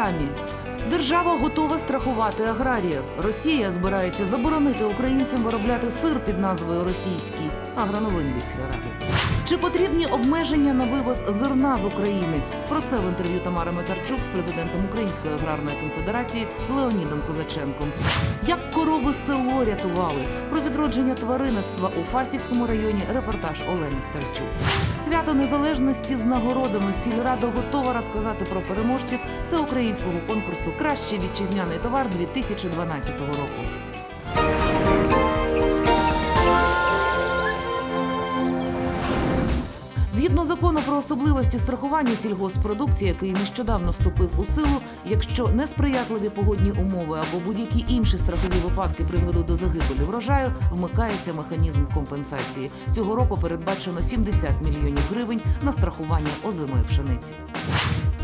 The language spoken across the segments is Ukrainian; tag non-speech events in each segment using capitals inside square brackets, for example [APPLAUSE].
програмі. Держава готова страхувати аграріїв. Росія збирається заборонити українцям виробляти сир під назвою Російський. Агроновини від сільради. Чи потрібні обмеження на вивоз зерна з України? Про це в інтерв'ю Тамари Метарчук з президентом Української аграрної конфедерації Леонідом Козаченком. Як корови село рятували про відродження тваринництва у Фастівському районі. Репортаж Олени Стальчук. Свято незалежності з нагородами сільрада готова розказати про переможців всеукраїнського конкурсу Кращий вітчизняний товар 2012 року. Згідно закону про особливості страхування сільгоспродукції, який нещодавно вступив у силу, якщо несприятливі погодні умови або будь-які інші страхові випадки призведуть до загибелі врожаю, вмикається механізм компенсації. Цього року передбачено 70 мільйонів гривень на страхування озимої пшениці.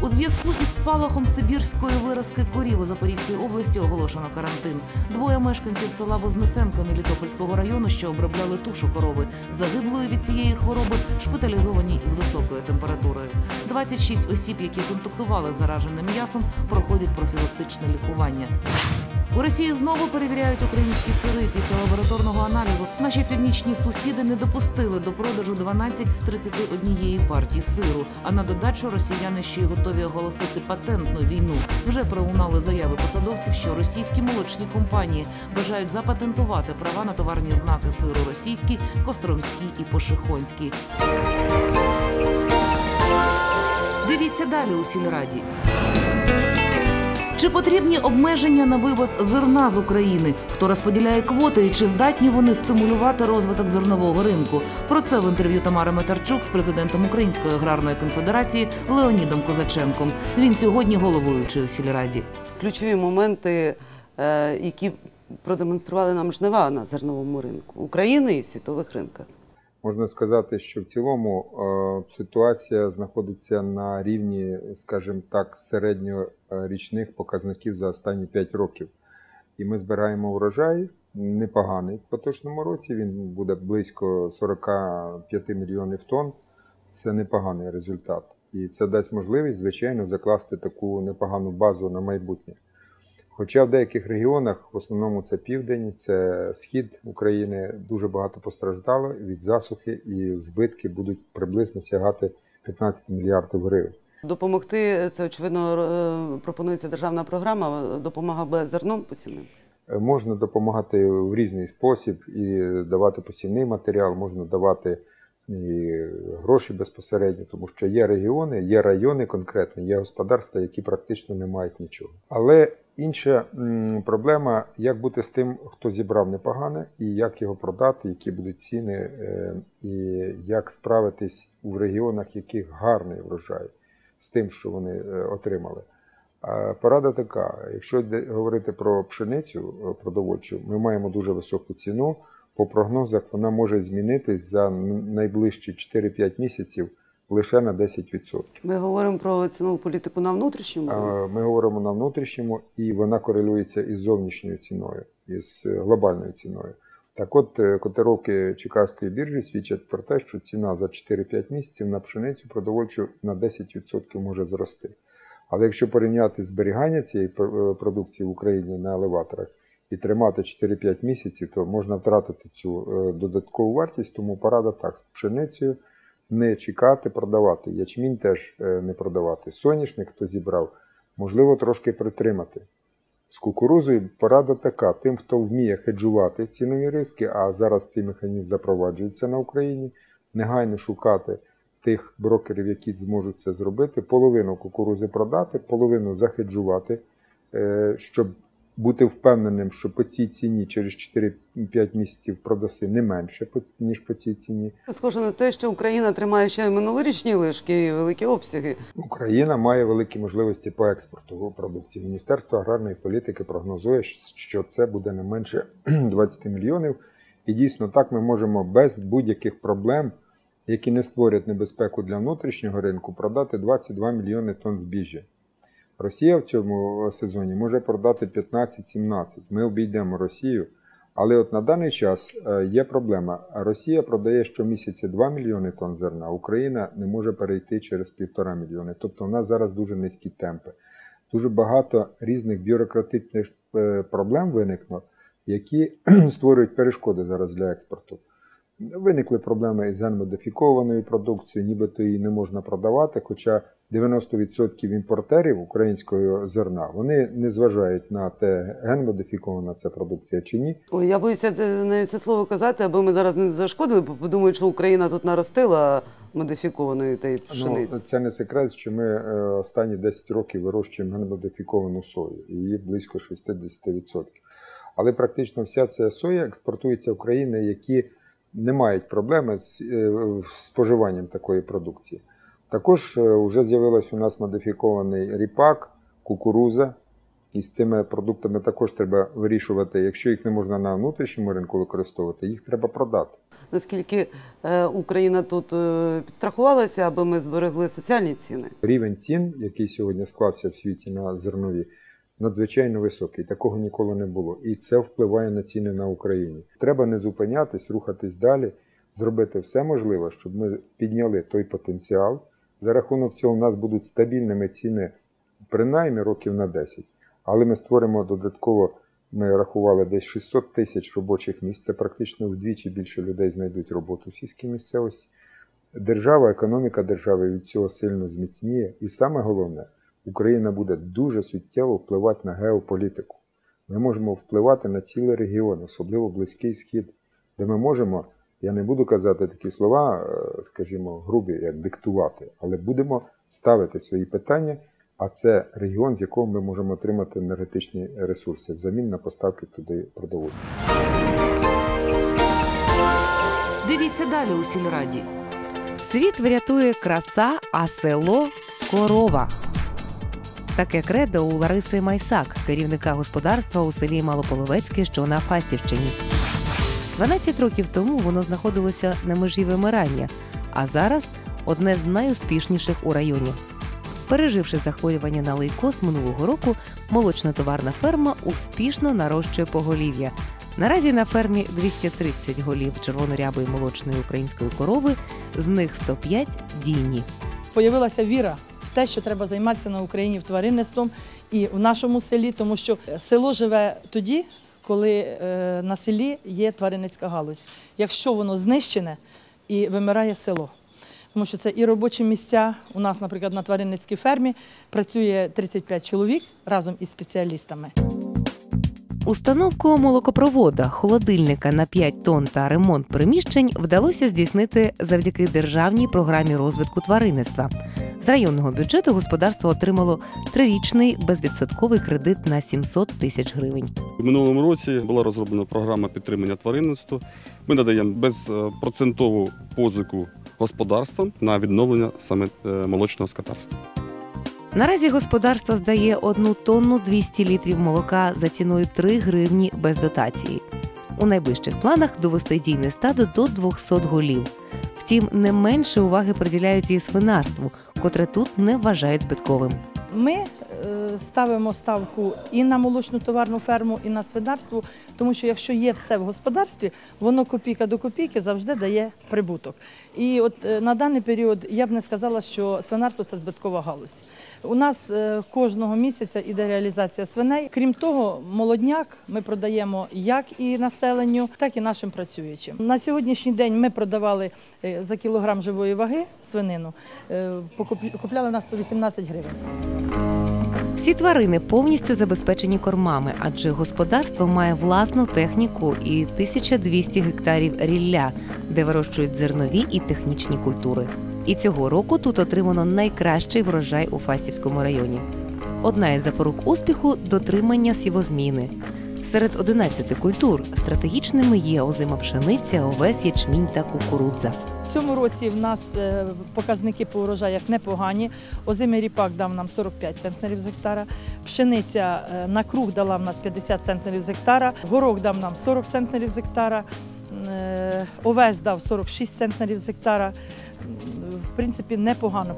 У зв'язку із спалахом сибірської виразки корів у Запорізькій області оголошено карантин. Двоє мешканців села Вознесенка Мелітопольського району, що обробляли тушу корови, загиблої від цієї хвороби, шпиталізовані з високою температурою. 26 осіб, які контактували з зараженим м'ясом, проходять профілактичне лікування. У Росії знову перевіряють українські сири після лабораторного аналізу. Наші північні сусіди не допустили до продажу 12 з 31 партій сиру. А на додачу росіяни ще й готові оголосити патентну війну. Вже пролунали заяви посадовців, що російські молочні компанії бажають запатентувати права на товарні знаки сиру російський, костромський і пошихонський. Дивіться далі у сільраді. Чи потрібні обмеження на вивоз зерна з України? Хто розподіляє квоти і чи здатні вони стимулювати розвиток зернового ринку? Про це в інтерв'ю Тамари Метарчук з президентом Української аграрної конфедерації Леонідом Козаченком. Він сьогодні головуючий у сільраді. ключові моменти, е, які продемонстрували нам жнива на зерновому ринку України і світових ринках. Можна сказати, що в цілому е, ситуація знаходиться на рівні, скажімо так, середньорічних показників за останні 5 років. І ми збираємо врожай непоганий в поточному році. Він буде близько 45 мільйонів тонн. Це непоганий результат. І це дасть можливість, звичайно, закласти таку непогану базу на майбутнє. Хоча в деяких регіонах, в основному це південь, це схід України, дуже багато постраждало від засухи, і збитки будуть приблизно сягати 15 мільярдів гривень. Допомогти це очевидно е, пропонується державна програма допомога без зерном посівним. Е, Можна допомагати в різний спосіб і давати посівний матеріал, можна давати і гроші безпосередньо, тому що є регіони, є райони конкретні, є господарства, які практично не мають нічого. Але інша проблема, як бути з тим, хто зібрав непогане, і як його продати, які будуть ціни, е, і як справитись в регіонах, яких гарний врожай з тим, що вони е, отримали. Порада така: якщо говорити про пшеницю е, продовольчу, ми маємо дуже високу ціну. По прогнозах вона може змінитись за найближчі 4-5 місяців лише на 10%. Ми говоримо про цінову політику на внутрішньому ринку. Ми говоримо на внутрішньому, і вона корелюється із зовнішньою ціною, із е, глобальною ціною. Так от, е, котировки Чикагської біржі свідчать про те, що ціна за 4-5 місяців на пшеницю продовольчу на 10% може зрости. Але якщо порівняти зберігання цієї е, продукції в Україні на елеваторах і тримати 4-5 місяців, то можна втратити цю е, додаткову вартість, тому порада так з пшеницею не чекати, продавати. Ячмінь теж е, не продавати. Соняшник, хто зібрав, можливо, трошки притримати. З кукурузою порада така: тим, хто вміє хеджувати цінові риски, а зараз цей механізм запроваджується на Україні, негайно шукати тих брокерів, які зможуть це зробити, половину кукурузи продати, половину захеджувати, е, щоб бути впевненим, що по цій ціні через 4-5 місяців продаси не менше, ніж по цій ціні. Схоже на те, що Україна тримає ще минулорічні лишки і великі обсяги. Україна має великі можливості по експорту продукції. Міністерство аграрної політики прогнозує, що це буде не менше [CLEARS THROAT] 20 мільйонів. І дійсно так ми можемо без будь-яких проблем, які не створять небезпеку для внутрішнього ринку, продати 22 мільйони тонн збіжжя. Росія в цьому сезоні може продати 15-17. Ми обійдемо Росію. Але от на даний час е, є проблема. Росія продає щомісяця 2 мільйони тонн зерна, Україна не може перейти через 1,5 мільйони. Тобто у нас зараз дуже низькі темпи. дуже багато різних бюрократичних е, проблем виникло, які [CLEARS THROAT] створюють перешкоди зараз для експорту. Виникли проблеми із генмодифікованою продукцією, нібито її не можна продавати, хоча 90% імпортерів українського зерна вони не зважають на те, генмодифікована ця продукція чи ні. Ой, я боюся не це слово казати, аби ми зараз не зашкодили, бо подумають, що Україна тут наростила модифікованої тієї пшениці. Ну, це не секрет, що ми е, останні 10 років вирощуємо генмодифіковану сою, її близько 60%. Але практично вся ця соя експортується в країни, які не мають проблеми з е, споживанням такої продукції. Також вже з'явилось у нас модифікований ріпак, кукуруза. І з цими продуктами також треба вирішувати. Якщо їх не можна на внутрішньому ринку використовувати, їх треба продати. Наскільки е, Україна тут е, підстрахувалася, аби ми зберегли соціальні ціни? Рівень цін, який сьогодні склався в світі на зернові, надзвичайно високий. Такого ніколи не було. І це впливає на ціни на Україні. Треба не зупинятись, рухатись далі, зробити все можливе, щоб ми підняли той потенціал. За рахунок цього у нас будуть стабільними ціни принаймні років на 10. Але ми створимо додатково, ми рахували десь 600 тисяч робочих місць. Це практично вдвічі більше людей знайдуть роботу в сільській місцевості. Держава, економіка держави від цього сильно зміцніє. І саме головне, Україна буде дуже суттєво впливати на геополітику. Ми можемо впливати на цілий регіон, особливо Близький Схід, де ми можемо, я не буду казати такі слова, скажімо, грубі, як диктувати, але будемо ставити свої питання. А це регіон, з якого ми можемо отримати енергетичні ресурси взамін на поставки туди продовольства. Дивіться далі у сільраді. Світ врятує краса, а село корова. Таке кредо у Лариси Майсак, керівника господарства у селі Малополовецьке, що на Фастівщині. 12 років тому воно знаходилося на межі вимирання, а зараз одне з найуспішніших у районі. Переживши захворювання на лейкоз минулого року, молочно-товарна ферма успішно нарощує поголів'я. Наразі на фермі 230 голів червонорябої молочної української корови, з них 105 – дійні. Появилася віра те, що треба займатися на Україні тваринництвом і в нашому селі, тому що село живе тоді, коли е, на селі є тваринницька галузь. Якщо воно знищене і вимирає село. Тому що це і робочі місця. У нас, наприклад, на тваринницькій фермі працює 35 чоловік разом із спеціалістами. Установку молокопровода, холодильника на 5 тонн та ремонт приміщень вдалося здійснити завдяки державній програмі розвитку тваринництва. З районного бюджету господарство отримало трирічний безвідсотковий кредит на 700 тисяч гривень. У минулому році була розроблена програма підтримання тваринництва. Ми надаємо безпроцентову позику господарствам на відновлення саме е, молочного скотарства. Наразі господарство здає одну тонну 200 літрів молока за ціною 3 гривні без дотації. У найближчих планах довести дійне стадо до 200 голів. Втім, не менше уваги приділяють і свинарству, котре тут не вважають збитковим. Ми ставимо ставку і на молочну товарну ферму, і на свинарство, тому що якщо є все в господарстві, воно копійка до копійки завжди дає прибуток. І от е, на даний період я б не сказала, що свинарство це збиткова галузь. У нас е, кожного місяця іде реалізація свиней. Крім того, молодняк ми продаємо як і населенню, так і нашим працюючим. На сьогоднішній день ми продавали е, за кілограм живої ваги свинину, е, купляли нас по 18 гривень. Всі тварини повністю забезпечені кормами, адже господарство має власну техніку і 1200 гектарів рілля, де вирощують зернові і технічні культури. І цього року тут отримано найкращий врожай у Фастівському районі. Одна із запорук успіху дотримання сівозміни. Серед 11 культур стратегічними є озима пшениця, овес, ячмінь та кукурудза. В цьому році в нас е, показники по урожаях непогані. Озимий ріпак дав нам 45 центнерів з гектара. Пшениця е, на круг дала в нас 50 центнерів з гектара. Горох дав нам 40 центнерів з гектара. Е, Овес дав 46 центнерів з гектара. В принципі, непогано.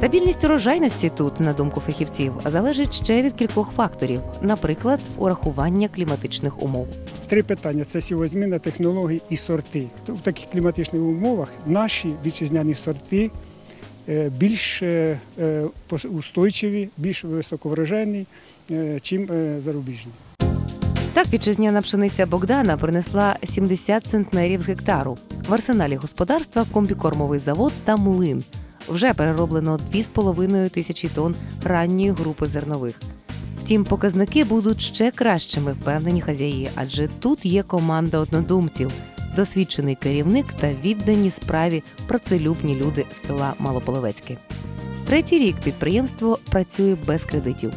Стабільність урожайності тут, на думку фахівців, залежить ще від кількох факторів, наприклад, урахування кліматичних умов. Три питання: це сівозміна, технології і сорти. В таких кліматичних умовах наші вітчизняні сорти е, більш е, е, устойчиві, більш високоврожайні, чим зарубіжні. Так вітчизняна пшениця Богдана принесла 70 центнерів з гектару. В арсеналі господарства комбікормовий завод та млин. Вже перероблено 2,5 тисячі тонн ранньої групи зернових. Втім, показники будуть ще кращими, впевнені хазяї, адже тут є команда однодумців, досвідчений керівник та віддані справі працелюбні люди з села Малополовецьке. Третій рік підприємство працює без кредитів.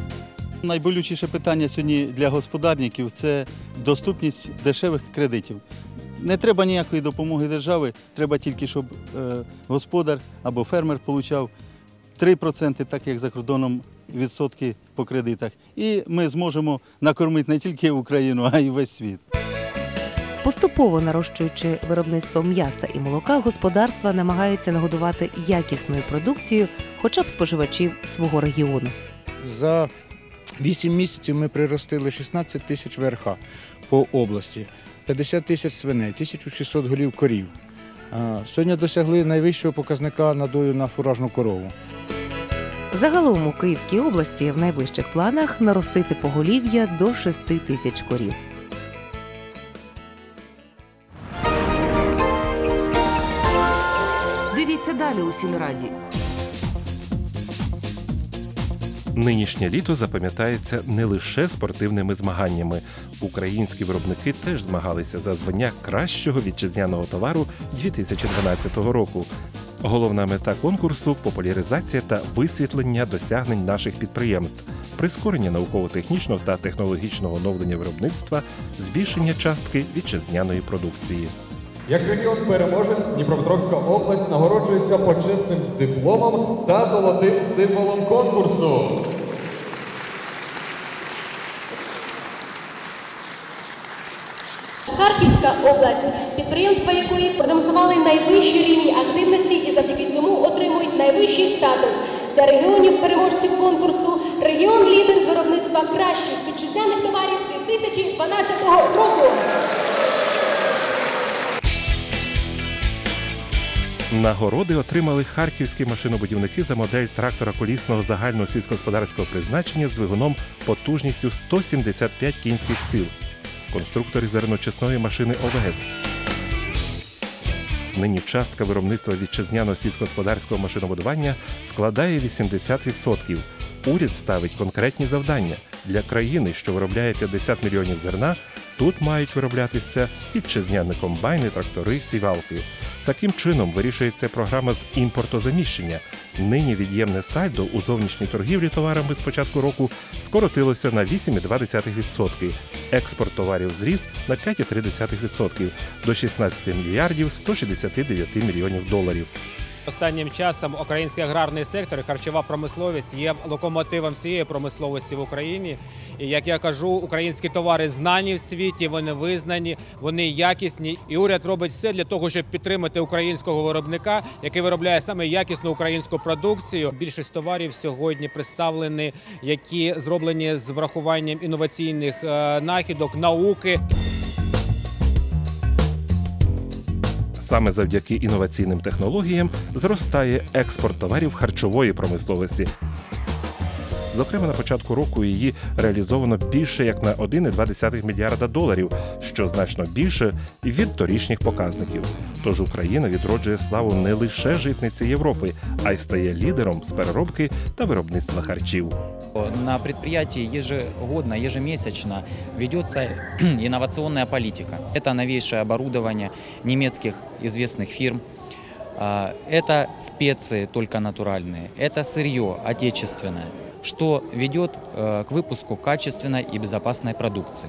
Найболючіше питання сьогодні для господарників це доступність дешевих кредитів. Не треба ніякої допомоги держави, треба тільки, щоб е, господар або фермер отримав 3%, так як за кордоном відсотки по кредитах. І ми зможемо накормити не тільки Україну, а й весь світ. Поступово нарощуючи виробництво м'яса і молока, господарства намагаються нагодувати якісною продукцією хоча б споживачів свого регіону. За 8 місяців ми приростили 16 тисяч ВРХ по області, 50 тисяч свиней, 1600 голів корів. Сьогодні досягли найвищого показника надою на фуражну корову. Загалом у Київській області в найближчих планах наростити поголів'я до 6 тисяч корів. Дивіться далі у сільраді. Нинішнє літо запам'ятається не лише спортивними змаганнями. Українські виробники теж змагалися за звання кращого вітчизняного товару 2012 року. Головна мета конкурсу популяризація та висвітлення досягнень наших підприємств, прискорення науково-технічного та технологічного оновлення виробництва, збільшення частки вітчизняної продукції. Як регіон переможець Дніпропетровська область нагороджується почесним дипломом та золотим символом конкурсу. Харківська область, підприємства якої продемонстрували найвищий рівень активності і завдяки цьому отримують найвищий статус для регіонів переможців конкурсу. Регіон лідер з виробництва кращих вітчизняних товарів 2012 року. Нагороди отримали харківські машинобудівники за модель трактора колісного загального сільськогосподарського призначення з двигуном потужністю 175 кінських сил, конструктори зерночисної машини ОВС. Нині частка виробництва вітчизняного сільськогосподарського машинобудування складає 80%. Уряд ставить конкретні завдання для країни, що виробляє 50 мільйонів зерна. Тут мають вироблятися вітчизняні комбайни, трактори, сівалки. Таким чином вирішується програма з імпортозаміщення. Нині від'ємне сальдо у зовнішній торгівлі товарами з початку року скоротилося на 8,2%. Експорт товарів зріс на 5,3% до 16 мільярдів 169 мільйонів доларів. Останнім часом український аграрний сектор і харчова промисловість є локомотивом всієї промисловості в Україні. І як я кажу, українські товари знані в світі, вони визнані, вони якісні. І уряд робить все для того, щоб підтримати українського виробника, який виробляє саме якісну українську продукцію. Більшість товарів сьогодні представлені, які зроблені з врахуванням інноваційних е, нахідок, науки. Саме завдяки інноваційним технологіям зростає експорт товарів харчової промисловості. Зокрема, на початку року її реалізовано більше як на 1,2 мільярда доларів, що значно більше від торічніх показників. Тож Україна відроджує славу не лише житниці Європи, а й стає лідером з переробки та виробництва харчів. На предприятии ежегодно, ежемесячно ведется [CLEARS THROAT] инновационная политика. Это новейшее оборудование немецких известных фирм. А, Это специи только натуральные. Это сырье отечественное, что ведет э, к выпуску качественной и безопасной продукции.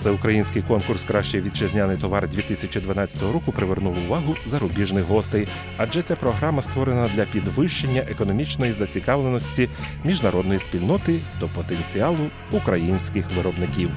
Всеукраїнський конкурс Кращий вітчизняний товар 2012 року привернув увагу зарубіжних гостей, адже ця програма створена для підвищення економічної зацікавленості міжнародної спільноти до потенціалу українських виробників.